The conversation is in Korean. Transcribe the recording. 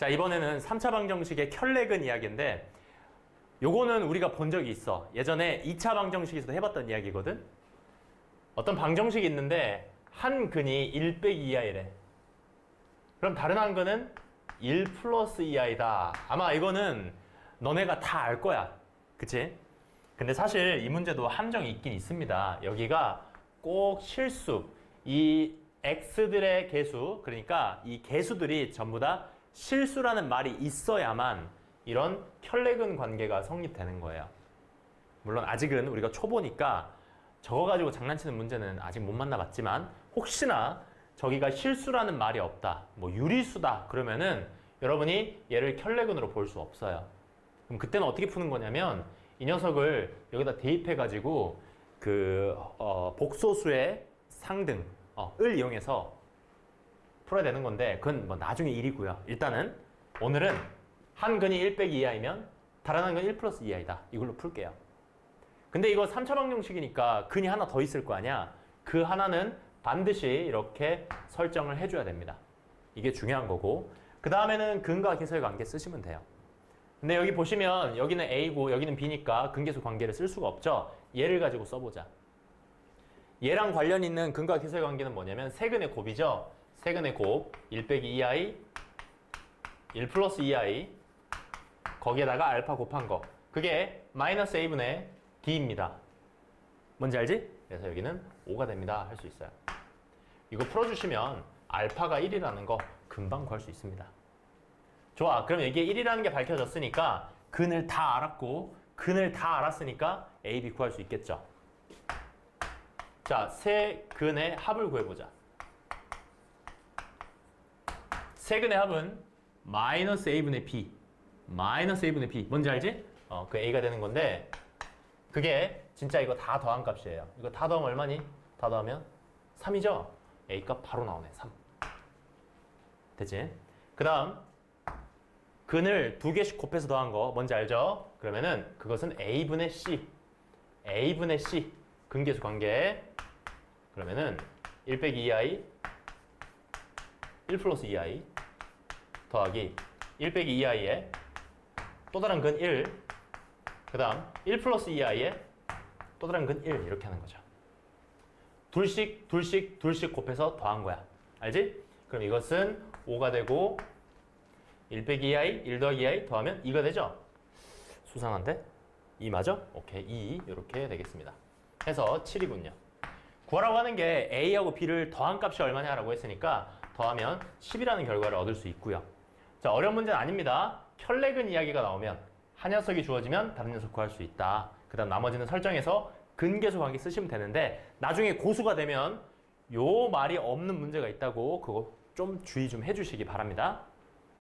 자, 이번에는 3차 방정식의 켤레근 이야기인데 요거는 우리가 본 적이 있어. 예전에 2차 방정식에서도 해봤던 이야기거든. 어떤 방정식이 있는데 한 근이 1 빼기 2i래. 그럼 다른 한 근은 1 플러스 2i다. 아마 이거는 너네가 다 알 거야. 그치? 근데 사실 이 문제도 함정이 있긴 있습니다. 여기가 꼭 실수, 이 x들의 개수, 그러니까 이 개수들이 전부 다 실수라는 말이 있어야만 이런 켤레근 관계가 성립되는 거예요. 물론 아직은 우리가 초보니까 저거 가지고 장난치는 문제는 아직 못 만나봤지만 혹시나 저기가 실수라는 말이 없다, 뭐 유리수다 그러면은 여러분이 얘를 켤레근으로 볼 수 없어요. 그럼 그때는 어떻게 푸는 거냐면 이 녀석을 여기다 대입해 가지고 그 어, 복소수의 상등 어, 을 이용해서 풀어야 되는 건데 그건 뭐 나중에 일이고요. 일단은 오늘은 한 근이 1 빼기 2i면 다른 한 근이 1 플러스 2i다. 이걸로 풀게요. 근데 이거 3차 방정식이니까 근이 하나 더 있을 거 아니야. 그 하나는 반드시 이렇게 설정을 해줘야 됩니다. 이게 중요한 거고 그 다음에는 근과 계수의 관계 쓰시면 돼요. 근데 여기 보시면 여기는 A고 여기는 B니까 근계수 관계를 쓸 수가 없죠. 얘를 가지고 써보자. 얘랑 관련 있는 근과 계수의 관계는 뭐냐면 세근의 곱이죠. 세근의 곱 1 빼기 2i 1 플러스 2i 거기에다가 알파 곱한 거 그게 마이너스 a분의 d입니다. 뭔지 알지? 그래서 여기는 5가 됩니다. 할 수 있어요. 이거 풀어주시면 알파가 1이라는 거 금방 구할 수 있습니다. 좋아. 그럼 이게 1이라는 게 밝혀졌으니까 근을 다 알았고 근을 다 알았으니까 a, b 구할 수 있겠죠. 자, 세 근의 합을 구해보자. 세 근의 합은 마이너스 a분의 b 마이너스 a분의 b 뭔지 알지? 어, 그 a가 되는 건데 그게 진짜 이거 다 더한 값이에요. 이거 다 더하면 얼마니? 다 더하면 3이죠? a 값 바로 나오네. 3. 됐지? 그 다음 근을 두 개씩 곱해서 더한 거 뭔지 알죠? 그러면은 그것은 a분의 c a분의 c 근계수 관계 그러면은 1 빼기 2i 1 플러스 2i 더하기 1 빼기 2i에 또 다른 근 1, 그 다음 1 플러스 2i에 또 다른 근 1 이렇게 하는 거죠. 둘씩, 둘씩, 둘씩 곱해서 더한 거야. 알지? 그럼 이것은 5가 되고 1 빼기 2i, 1 더하기 2i 더하면 2가 되죠? 수상한데? 2 맞아? 오케이, 2 이렇게 되겠습니다. 해서 7이군요. 구하라고 하는 게 A하고 B를 더한 값이 얼마냐라고 했으니까 더하면 10이라는 결과를 얻을 수 있고요. 자, 어려운 문제는 아닙니다. 혈렉은 이야기가 나오면 한 녀석이 주어지면 다른 녀석 구할 수 있다. 그 다음 나머지는 설정해서 근계수 관계 쓰시면 되는데 나중에 고수가 되면 요 말이 없는 문제가 있다고 그거 좀 주의 좀 해주시기 바랍니다.